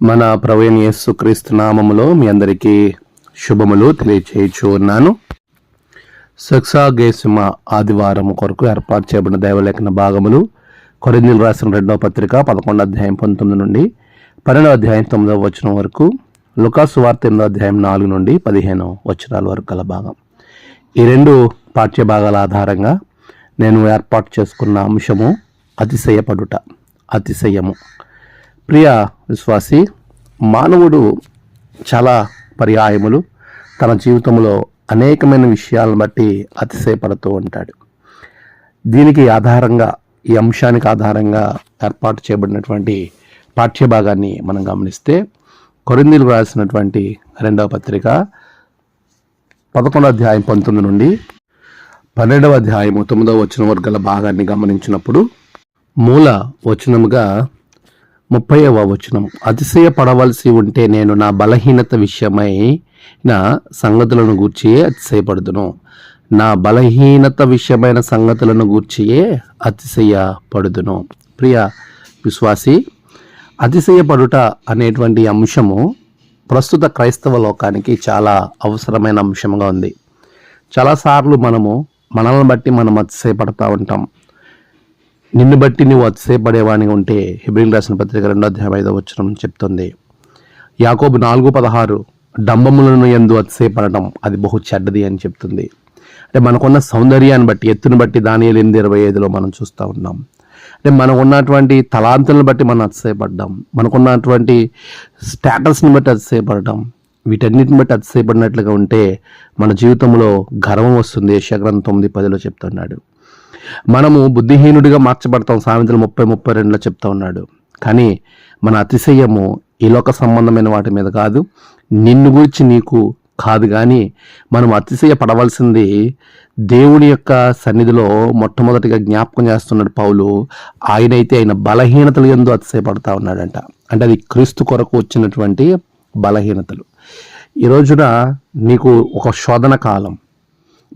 మన ప్రవీణ యేసుక్రీస్తు నామములో మీ అందరికీ శుభములు తెలియచేయచ్చు ఉన్నాను సక్సాగేసిమ ఆదివారం కొరకు ఏర్పాటు చేయబడిన దైవలేఖన భాగములు కొరిందులు రాసిన రెండవ పత్రిక పదకొండో అధ్యాయం పంతొమ్మిది నుండి పన్నెండవ అధ్యాయం తొమ్మిదవ వచనం వరకు లుకాసు వార్త ఎనిమిదో అధ్యాయం నాలుగు నుండి పదిహేను వచనాల వరకు గల భాగం. ఈ రెండు పాఠ్య భాగాల ఆధారంగా నేను ఏర్పాటు చేసుకున్న అంశము అతిశయపడుట అతిశయము. ప్రియ విశ్వాసి మానవుడు చాలా పర్యాయములు. తన జీవితంలో అనేకమైన విషయాలను బట్టి అతిశయపడుతూ ఉంటాడు. దీనికి ఆధారంగా ఈ అంశానికి ఆధారంగా ఏర్పాటు చేయబడినటువంటి పాఠ్యభాగాన్ని మనం గమనిస్తే కొరిందీలు రాసినటువంటి రెండవ పత్రిక పదకొండవ అధ్యాయం పంతొమ్మిది నుండి పన్నెండవ అధ్యాయము తొమ్మిదవ వచనం వర్గాల భాగాన్ని గమనించినప్పుడు మూల వచనముగా ముప్పైవ వచనం. అతిశయపడవలసి ఉంటే నేను నా బలహీనత విషయమై నా సంగతులను గూర్చియే అతిశయపడుదును. నా బలహీనత విషయమైన సంగతులను గూర్చియే అతిశయపడుదును. ప్రియ విశ్వాసి అతిశయపడుట అనేటువంటి అంశము ప్రస్తుత క్రైస్తవ లోకానికి చాలా అవసరమైన అంశంగా ఉంది. చాలాసార్లు మనము మనల్ని బట్టి మనం అతిశయపడతా ఉంటాం. నిన్ను బట్టి నువ్వు అతిశయపడేవాడిగా ఉంటే హిబ్రిల్ రాసిన పత్రిక రెండో అధ్యాయం ఐదో వచ్చిన చెప్తుంది. యాకోబు నాలుగు పదహారు డంబములను ఎందు అతిశయపడటం అది బహు చెడ్డది అని చెప్తుంది. అంటే మనకున్న సౌందర్యాన్ని బట్టి ఎత్తును బట్టి దాని ఎనిమిది ఇరవై ఐదులో మనం చూస్తూ ఉన్నాం. అంటే మనకు ఉన్నటువంటి తలాంతులను బట్టి మనం అతిశయపడ్డాం. మనకున్నటువంటి స్టేటస్ని బట్టి అతిశయపడటం వీటన్నిటిని బట్టి అతిశయపడినట్లుగా ఉంటే మన జీవితంలో గర్వం వస్తుంది. యశాగ్రంథం తొమ్మిది పదిలో చెప్తున్నాడు. మనము బుద్ధిహీనుడిగా మార్చబడతాం. సామెతలు ముప్పై ముప్పై రెండులో చెప్తా ఉన్నాడు. కానీ మన అతిశయము ఈ లోక సంబంధమైన వాటి మీద కాదు. నిన్ను గురించి నీకు కాదు కానీ మనం అతిశయ పడవలసింది దేవుని యొక్క సన్నిధిలో మొట్టమొదటిగా జ్ఞాపకం చేస్తున్నాడు పౌలు. ఆయనైతే ఆయన బలహీనతలు ఎందు అతిశయపడతా ఉన్నాడంట. అంటే అది క్రీస్తు కొరకు వచ్చినటువంటి బలహీనతలు. ఈ రోజున నీకు ఒక శోధన కాలం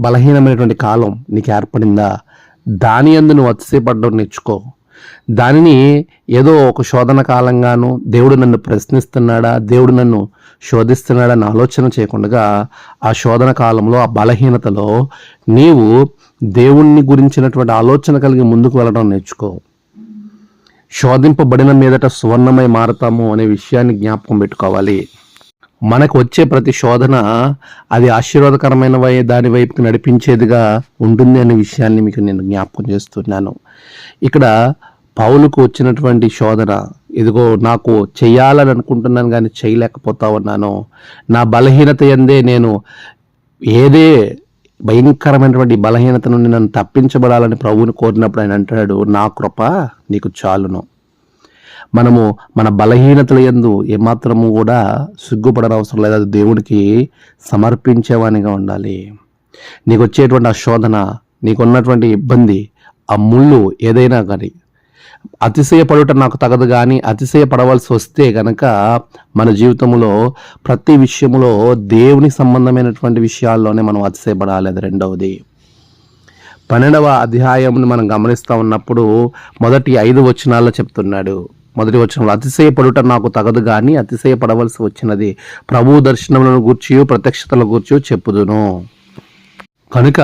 బలహీనమైనటువంటి కాలం నీకు ఏర్పడిందా? దాని ఎందు నువ్వు అతిశయపడడం నేర్చుకో. దానిని ఏదో ఒక శోధన కాలంగాను దేవుడు నన్ను ప్రశ్నిస్తున్నాడా దేవుడు నన్ను శోధిస్తున్నాడా అని ఆలోచన చేయకుండా ఆ శోధన కాలంలో ఆ బలహీనతలో నీవు దేవుణ్ణి గురించినటువంటి ఆలోచన కలిగి ముందుకు వెళ్ళడం నేర్చుకో. శోధింపబడిన మీదట సువర్ణమై మారతాము అనే విషయాన్ని జ్ఞాపకం పెట్టుకోవాలి. మనకు వచ్చే ప్రతి శోధన అది ఆశీర్వాదకరమైన దాని వైపుకి నడిపించేదిగా ఉంటుంది అనే విషయాన్ని మీకు నేను జ్ఞాపకం చేస్తున్నాను. ఇక్కడ పౌలుకు వచ్చినటువంటి శోధన ఇదిగో నాకు చేయాలని అనుకుంటున్నాను కానీ చేయలేకపోతా ఉన్నాను నా బలహీనత ఎందే నేను ఏదే భయంకరమైనటువంటి బలహీనత నుండి నన్ను తప్పించబడాలని ప్రభువుని కోరినప్పుడు ఆయన అంటాడు నా కృప నీకు చాలును. మనము మన బలహీనతల ఎందు ఏమాత్రము కూడా సిగ్గుపడనవసరం అవసరం లేదు. అది దేవుడికి సమర్పించేవానిగా ఉండాలి. నీకు వచ్చేటువంటి ఆ శోధన నీకున్నటువంటి ఇబ్బంది ఆ ముళ్ళు ఏదైనా కానీ అతిశయపడుట నాకు తగదు కానీ అతిశయపడవలసి వస్తే గనక మన జీవితంలో ప్రతి విషయంలో దేవుని సంబంధమైనటువంటి విషయాల్లోనే మనం అతిశయపడాలి. అది రెండవది. పన్నెండవ అధ్యాయంని మనం గమనిస్తూ ఉన్నప్పుడు మొదటి ఐదు వచనాల్లో చెప్తున్నాడు. మొదటి వచనంలో అతిశయపడుట నాకు తగదు కానీ అతిశయపడవలసి వచ్చినది ప్రభు దర్శనములను గూర్చి ప్రత్యక్షతల గూర్చి చెప్పుదును. కనుక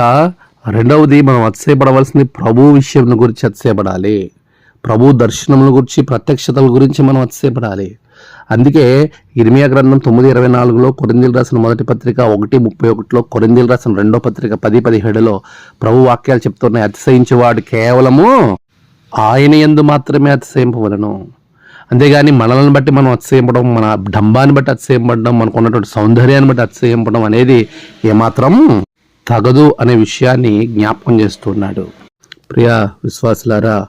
రెండవది మనం అతిశయపడవలసింది ప్రభు విషయం గురించి అతిశయపడాలి. ప్రభు దర్శనముల గురించి ప్రత్యక్షతల గురించి మనం అతిశయపడాలి. అందుకే ఇర్మియా గ్రంథం తొమ్మిది ఇరవై నాలుగులో కొరిందీలు రాసిన మొదటి పత్రిక ఒకటి ముప్పై ఒకటిలో కొరిందీలు రాసిన రెండో పత్రిక పది పదిహేడులో ప్రభు వాక్యాలు చెప్తున్నాయి అతిశయించేవాడు కేవలము ఆయన ఎందు మాత్రమే అతిశయింపవలను. అంతేగాని మనల్ని బట్టి మనం అతిశయింపడం మన డంబాన్ని బట్టి అతిశయింపడం మనకు ఉన్నటువంటి సౌందర్యాన్ని బట్టి అతిశయింపడం అనేది ఏమాత్రం తగదు అనే విషయాన్ని జ్ఞాపకం చేస్తున్నాడు. ప్రియ విశ్వాసులారా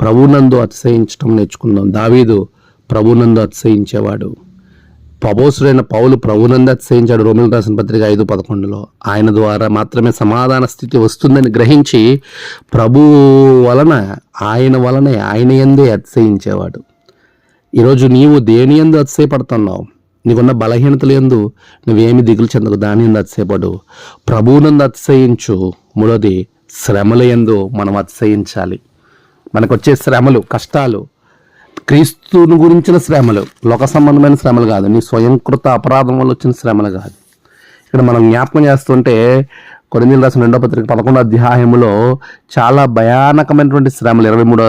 ప్రభునందు అతిశయించడం నేర్చుకుందాం. దావీదు ప్రభునందు అతిశయించేవాడు. పబోసుడైన పౌలు ప్రభునందు అతిశయించాడు. రోమిల రాసిన పత్రిక ఐదు పదకొండులో. ఆయన ద్వారా మాత్రమే సమాధాన స్థితి వస్తుందని గ్రహించి ప్రభు వలన ఆయన వలనే ఆయన ఎందే అతిశయించేవాడు. ఈరోజు నీవు దేని ఎందు అతిశయపడుతున్నావు? నీకున్న బలహీనతలు ఎందు నువ్వేమి దిగులు చెందకు? దాని ఎందు అతిశయపడు. ప్రభువునందు అతిశయించు. మూడోది శ్రమల ఎందు మనం అతిశయించాలి. మనకు వచ్చే శ్రమలు కష్టాలు క్రీస్తుని గురించిన శ్రమలు లోక సంబంధమైన శ్రమలు కాదు. నీ స్వయంకృత అపరాధం వల్ల వచ్చిన శ్రమలు కాదు. ఇక్కడ మనం జ్ఞాపకం చేస్తుంటే కొరిందీలు రాసిన రెండో పత్రిక పదకొండో అధ్యాయములో చాలా భయానకమైనటువంటి శ్రమలు. ఇరవై మూడో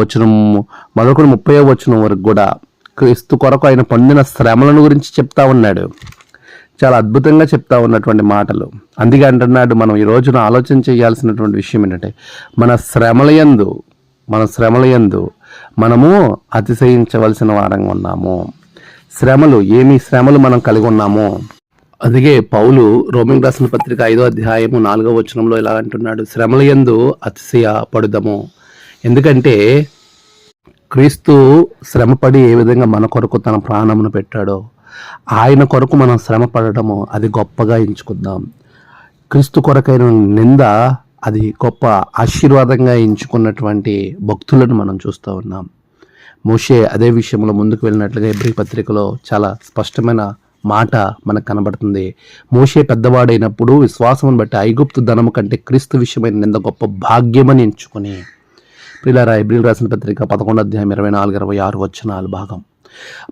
వచనం మరొకటి ముప్పై వచనం వరకు కూడా క్రీస్తు కొరకు ఆయన పొందిన శ్రమలను గురించి చెప్తా ఉన్నాడు. చాలా అద్భుతంగా చెప్తా ఉన్నటువంటి మాటలు. అందుకే అంటున్నాడు మనం ఈ రోజున ఆలోచన చేయాల్సినటువంటి విషయం ఏంటంటే మన శ్రమలయందు మన శ్రమలయందు మనము అతిశయించవలసిన వారంగా ఉన్నాము. శ్రమలు ఏమి శ్రమలు మనం కలిగి ఉన్నాము? అందుకే పౌలు రోమింగ్ రాసిన పత్రిక ఐదో అధ్యాయము నాలుగో వచనంలో ఇలా అంటున్నాడు శ్రమల ఎందు అతిశయ పడుదము ఎందుకంటే క్రీస్తు శ్రమపడి ఏ విధంగా మన కొరకు తన ప్రాణమును పెట్టాడో ఆయన కొరకు మనం శ్రమ పడటము అది గొప్పగా ఎంచుకుందాం. క్రీస్తు కొరకైన నింద అది గొప్ప ఆశీర్వాదంగా ఎంచుకున్నటువంటి భక్తులను మనం చూస్తూ ఉన్నాం. మోషే అదే విషయంలో ముందుకు వెళ్ళినట్లుగా ఎబ్రి పత్రికలో చాలా స్పష్టమైన మాట మనకు కనబడుతుంది. మోషే పెద్దవాడైనప్పుడు విశ్వాసం బట్టి ఐగుప్తు ధనము కంటే క్రీస్తు విషయమైన నింద గొప్ప భాగ్యమని ఎంచుకొని. ప్రిలారా ఎబ్రిల్ రాసిన పత్రిక పదకొండు అధ్యాయం ఇరవై నాలుగు ఇరవై ఆరు వచ్చినాలు భాగం.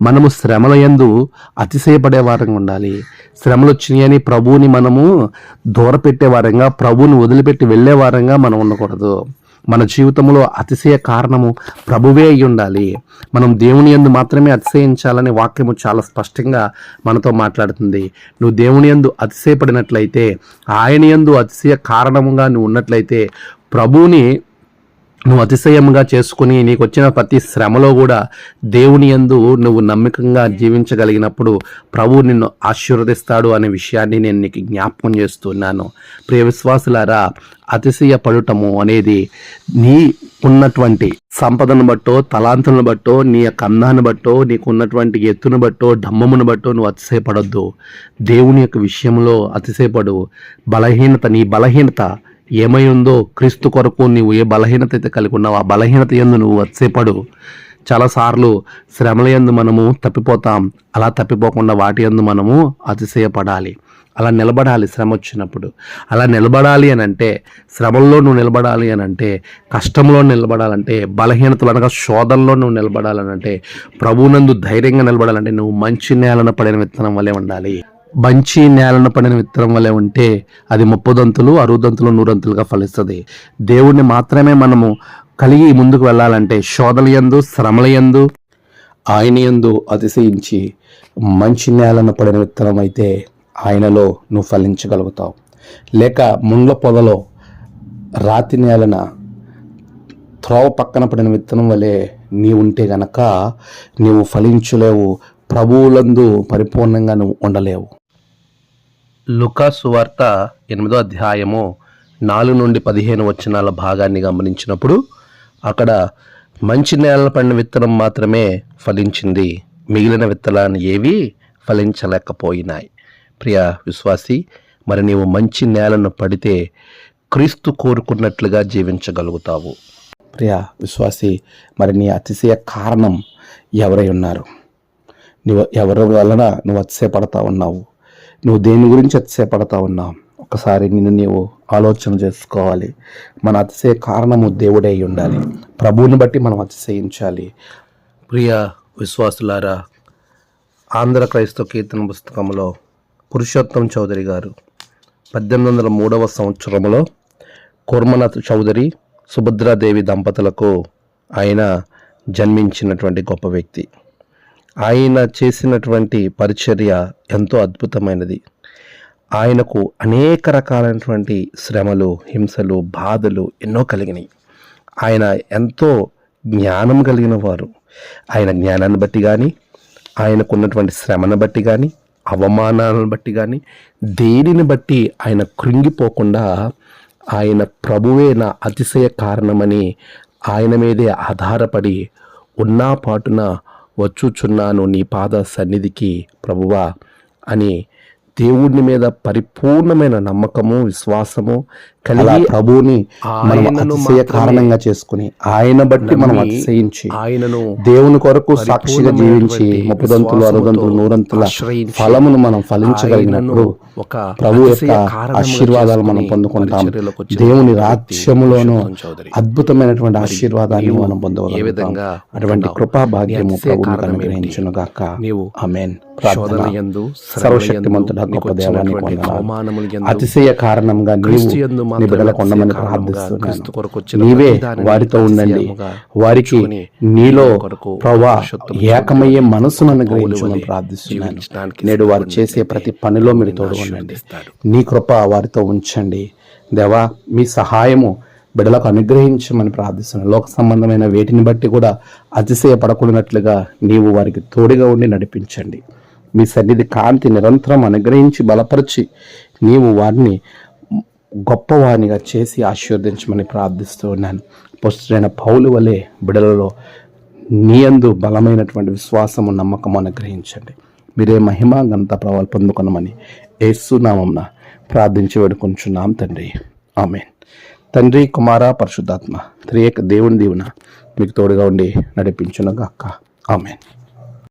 మనము శ్రమల యందు అతిశయపడే వారంగా ఉండాలి. శ్రమలు వచ్చినాయని ప్రభువుని మనము దూరపెట్టే వారంగా ప్రభువుని వదిలిపెట్టి వెళ్ళే వారంగా మనం ఉండకూడదు. మన జీవితంలో అతిశయ కారణము ప్రభువే అయి ఉండాలి. మనం దేవుని యందు మాత్రమే అతిశయించాలని వాక్యము చాలా స్పష్టంగా మనతో మాట్లాడుతుంది. నువ్వు దేవుని యందు అతిశయపడినట్లయితే ఆయన యందు అతిశయ కారణముగా నువ్వు ఉన్నట్లయితే ప్రభువుని నువ్వు అతిశయంగా చేసుకుని నీకు వచ్చిన ప్రతి శ్రమలో కూడా దేవుని యందు నువ్వు నమ్మకంగా జీవించగలిగినప్పుడు ప్రభు నిన్ను ఆశీర్వదిస్తాడు అనే విషయాన్ని నేను నీకు జ్ఞాపకం చేస్తున్నాను. ప్రియ విశ్వాసులారా అతిశయ పడటము అనేది నీ ఉన్నటువంటి సంపదను బట్టో తలాంతులను బట్టో నీ యొక్క అందాన్ని బట్టో నీకు ఉన్నటువంటి ఎత్తును బట్టో డమ్మమును బట్టో నువ్వు అతిశయపడొద్దు. దేవుని యొక్క విషయంలో అతిశయపడు. బలహీనత నీ బలహీనత ఏమై ఉందో క్రీస్తు కొరకు నీవు ఏ బలహీనత అయితే కలిగి ఉన్నావు ఆ బలహీనత ఎందు నువ్వు వచ్చేపడు చాలాసార్లు శ్రమల యందు మనము తప్పిపోతాం. అలా తప్పిపోకుండా వాటి యందు మనము అతిశయపడాలి. అలా నిలబడాలి శ్రమ వచ్చినప్పుడు. అలా నిలబడాలి అని అంటే శ్రమల్లో నువ్వు నిలబడాలి అని అంటే కష్టంలో నిలబడాలంటే బలహీనతలు అనగా శోధనలో నువ్వు నిలబడాలనంటే ప్రభువునందు ధైర్యంగా నిలబడాలంటే నువ్వు మంచి నేలన పడిన విత్తనం వలె ఉండాలి. మంచి నేలను పడిన విత్తనం వలె ఉంటే అది ముప్పదంతులు అరుదంతులు నూరంతులుగా ఫలిస్తుంది. దేవుణ్ణి మాత్రమే మనము కలిగి ముందుకు వెళ్ళాలంటే శోధల యందు శ్రమల యందు ఆయన యందు అతిశయించి మంచి నేలను పడిన విత్తనం అయితే ఆయనలో నువ్వు ఫలించగలుగుతావు. లేక ముండ్ల పొదలో రాతి నేలన త్రోవ పక్కన పడిన విత్తనం వలె నీ ఉంటే గనక నీవు ఫలించలేవు ప్రభువులందు పరిపూర్ణంగా నువ్వు ఉండలేవు. లుకాసు వార్త ఎనిమిదో అధ్యాయము నాలుగు నుండి పదిహేను వచనాల భాగాన్ని గమనించినప్పుడు అక్కడ మంచి నేలలు పడిన విత్తనం మాత్రమే ఫలించింది. మిగిలిన విత్తనాలు ఏవి ఫలించలేకపోయినాయి. ప్రియ విశ్వాసి మరి నీవు మంచి నేలను పడితే క్రీస్తు కోరుకున్నట్లుగా జీవించగలుగుతావు. ప్రియ విశ్వాసి మరి నీ అతిశయ కారణం ఎవరై ఉన్నారు? నువ్వు ఎవరి వలన నువ్వు అతిశయపడతా ఉన్నావు? నువ్వు దేని గురించి అతిశయపడతా ఉన్నావు ఒకసారి నిన్ను నీవు ఆలోచన చేసుకోవాలి. మన అతిశయ కారణము దేవుడే అయి ఉండాలి. ప్రభువుని బట్టి మనం అతిశయించాలి. ప్రియ విశ్వాసులారా ఆంధ్ర క్రైస్తవ కీర్తన పుస్తకంలో పురుషోత్తం చౌదరి గారు పద్దెనిమిది వందల మూడవ సంవత్సరంలో కుర్మనాథ్ చౌదరి సుభద్రాదేవి దంపతులకు ఆయన జన్మించినటువంటి గొప్ప వ్యక్తి. ఆయన చేసినటువంటి పరిచర్య ఎంతో అద్భుతమైనది. ఆయనకు అనేక రకాలైనటువంటి శ్రమలు హింసలు బాధలు ఎన్నో కలిగినాయి. ఆయన ఎంతో జ్ఞానం కలిగిన వారు. ఆయన జ్ఞానాన్ని బట్టి కానీ ఆయనకున్నటువంటి శ్రమను బట్టి కానీ అవమానాలను బట్టి కానీ దేనిని బట్టి ఆయన కృంగిపోకుండా ఆయన ప్రభువే నా అతిశయ కారణమని ఆయన మీదే ఆధారపడి ఉన్నా పాటున వచ్చుచున్నాను నీ పాద సన్నిధికి ప్రభువా అని దేవుని మీద పరిపూర్ణమైన నమ్మకము విశ్వాసము కలిగి ప్రభువుని మనం ఆయనను అతిశయ కారణంగా చేసుకుని ఆయన బట్టి మనం అతిశయించి ఆయనను దేవుని కొరకు సాక్షిగా జీవించి ముప్పదంతులు అరుదంతులు నూరంతుల ఫలమును మనం ఫలించగలిగినప్పుడు ఒక ప్రభు యొక్క ఆశీర్వాదాలు మనం పొందుకుంటాం దేవుని రాజ్యములోను. అద్భుతమైనటువంటి ఆశీర్వాదాన్ని మనం పొందగలుగుతాం విధంగా అటువంటి? కృపా భాగ్యము ప్రభువును? అనుగ్రహించును గాక ఆమేన్ ప్రార్థన సర్వశక్తిమంతుడా గొప్ప అతిశయ కారణంగా నీవు నీ బిడ్డలకు ఉండమని క్రీస్తు కొరకు ప్రార్థిస్తున్నాను నీవే వారితో ఉండండి. వారికి నీలో పరిశుద్ధము ఏకమయ్యే మనసును అనుగ్రహించమని ప్రార్థిస్తున్నాను. నేడు వారు చేసే ప్రతి పనిలో మీరు తోడు ఉండండి. నీ కృప వారితో ఉంచండి. దేవా మీ సహాయము బిడ్డలకు అనుగ్రహించమని ప్రార్థిస్తున్నాను. లోక సంబంధమైన వేటిని బట్టి కూడా అతిశయపడకూడనట్లుగా నీవు వారికి తోడుగా ఉండి నడిపించండి. మీ సన్నిధి కాంతి నిరంతరం అనుగ్రహించి బలపరిచి నీవు వారిని గొప్పవానిగా చేసి ఆశీర్వదించమని ప్రార్థిస్తూ ఉన్నాను. పుస్తుడైన పౌలు వలె బిడలలో నీయందు బలమైనటువంటి విశ్వాసము నమ్మకము అనుగ్రహించండి. మీరే మహిమ గంత ప్రభావాలు పొందుకున్నామని ఏసునామంన ప్రార్థించి వేడుకుంటున్నాం తండ్రి. ఆమెన్. తండ్రి కుమార పరిశుద్ధాత్మ త్రియేక దేవుని దీవున మీకు తోడుగా ఉండి నడిపించును గాక ఆమెన్.